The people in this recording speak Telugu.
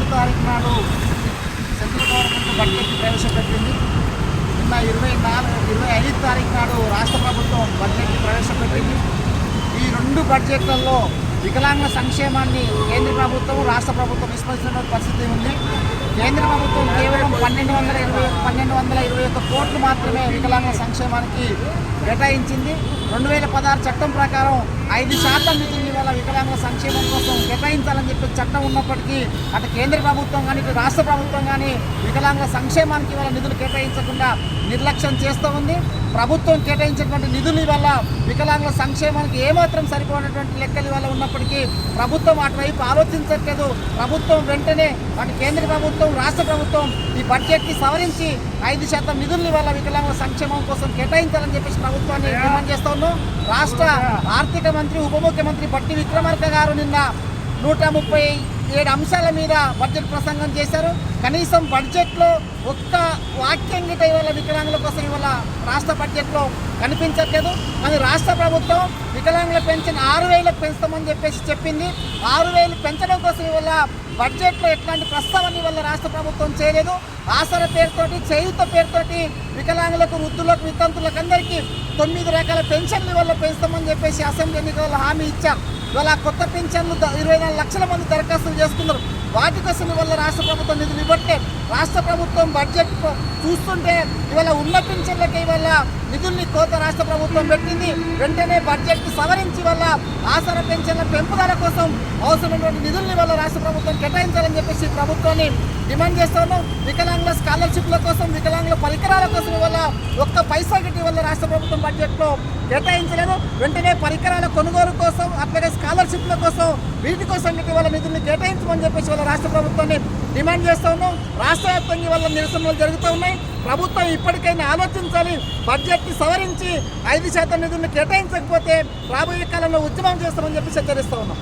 మూడు తారీఖు నాడు సెంట్రల్ గవర్నమెంట్ బడ్జెట్ ప్రవేశపెట్టింది. నిన్న ఇరవై నాలుగు ఇరవై ఐదు తారీఖు నాడు రాష్ట్ర ప్రభుత్వం బడ్జెట్ ప్రవేశపెట్టింది. ఈ రెండు బడ్జెట్లలో వికలాంగ సంక్షేమాన్ని కేంద్ర ప్రభుత్వం రాష్ట్ర ప్రభుత్వం విస్మరించిన పరిస్థితి ఉంది. కేంద్ర ప్రభుత్వం కేవలం పన్నెండు వందల ఇరవై పన్నెండు వందల ఇరవై ఒక్క కోట్లు మాత్రమే వికలాంగ సంక్షేమానికి కేటాయించింది. రెండు వేల పదహారు చట్టం ప్రకారం ఐదు శాతం నిధులు వల్ల వికలాంగ సంక్షేమం కోసం కేటాయించాలని చెప్పి చట్టం ఉన్నప్పటికీ అటు కేంద్ర ప్రభుత్వం కానీ ఇటు రాష్ట్ర ప్రభుత్వం కానీ వికలాంగ సంక్షేమానికి వాళ్ళ నిధులు కేటాయించకుండా నిర్లక్ష్యం చేస్తూ ఉంది. ప్రభుత్వం కేటాయించినటువంటి నిధుల వల్ల వికలాంగుల సంక్షేమానికి ఏమాత్రం సరిపోయినటువంటి లెక్కల వల్ల ఉన్నప్పటికీ ప్రభుత్వం అటువైపు ఆలోచించట్లేదు. ప్రభుత్వం వెంటనే అటు కేంద్ర ప్రభుత్వం రాష్ట్ర ప్రభుత్వం ఈ బడ్జెట్ని సవరించి ఐదు శాతం నిధుల వల్ల వికలాంగుల సంక్షేమం కోసం కేటాయించాలని చెప్పేసి ప్రభుత్వాన్ని డిమాండ్ చేస్తా ఉన్నాం. రాష్ట్ర ఆర్థిక మంత్రి ఉప ముఖ్యమంత్రి బట్టి విక్రమార్క గారు నిన్న నూట ముప్పై ఏడు అంశాల మీద బడ్జెట్ ప్రసంగం చేశారు. కనీసం బడ్జెట్లో ఒక్క వాక్యం గిట ఇవాళ వికలాంగుల కోసం ఇవాళ రాష్ట్ర బడ్జెట్లో కనిపించట్లేదు. కానీ రాష్ట్ర ప్రభుత్వం వికలాంగుల పెన్షన్ ఆరు వేలకు పెంచుతామని చెప్పేసి చెప్పింది. ఆరు వేలు పెంచడం కోసం ఇవాళ బడ్జెట్లో ఎట్లాంటి ప్రస్తావన ఇవాళ రాష్ట్ర ప్రభుత్వం చేయలేదు. ఆసర పేరుతోటి చేయుత పేరుతోటి వికలాంగులకు వృద్ధులకు వితంతులకు అందరికీ తొమ్మిది రకాల పెన్షన్లు వల్ల పెంచుతామని చెప్పేసి అసెంబ్లీ ఎన్నికల హామీ ఇచ్చారు. ఇవాళ కొత్త పెన్షన్లు ఇరవై నాలుగు లక్షల మంది దరఖాస్తులు చేసుకున్నారు. వాటి కోసం ఇవాళ రాష్ట్ర ప్రభుత్వం నిధులు ఇవ్వట్లేదు రాష్ట్ర ప్రభుత్వం బడ్జెట్ చూస్తుంటే ఇవాళ ఉన్న పెన్షన్లకి ఇవాళ నిధుల్ని కోత రాష్ట్ర ప్రభుత్వం పెట్టింది. వెంటనే బడ్జెట్ సవరించి వల్ల ఆసర పెన్షన్ల పెంపుదల కోసం అవసరమైనటువంటి నిధుల్ని వల్ల రాష్ట్ర ప్రభుత్వం కేటాయించాలని చెప్పేసి ప్రభుత్వాన్ని డిమాండ్ చేస్తాను వికలాంగుల స్కాలర్షిప్ల కోసం వికలాంగుల పరికరాల కోసం వల్ల ఒక్క పైసా గిట్టి వల్ల రాష్ట్ర ప్రభుత్వం బడ్జెట్లో కేటాయించలేదు. వెంటనే పరికరాల కొనుగోలు కోసం అట్లాగే స్కాలర్షిప్ల కోసం వీటి కోసం గిట్టి నిధుల్ని కేటాయించమని చెప్పేసి తెలంగాణ రాష్ట్ర ప్రభుత్వాన్ని డిమాండ్ చేస్తూ ఉన్నాం. రాష్ట్ర వ్యాప్తంగా వల్ల నిరసనలు జరుగుతూ ఉన్నాయి. ప్రభుత్వం ఇప్పటికైనా ఆలోచించాలి. బడ్జెట్ని సవరించి ఐదు శాతం నిధులను కేటాయించకపోతే రాబోయే కాలంలో ఉద్యమం చేస్తామని చెప్పి హెచ్చరిస్తూ ఉన్నాం.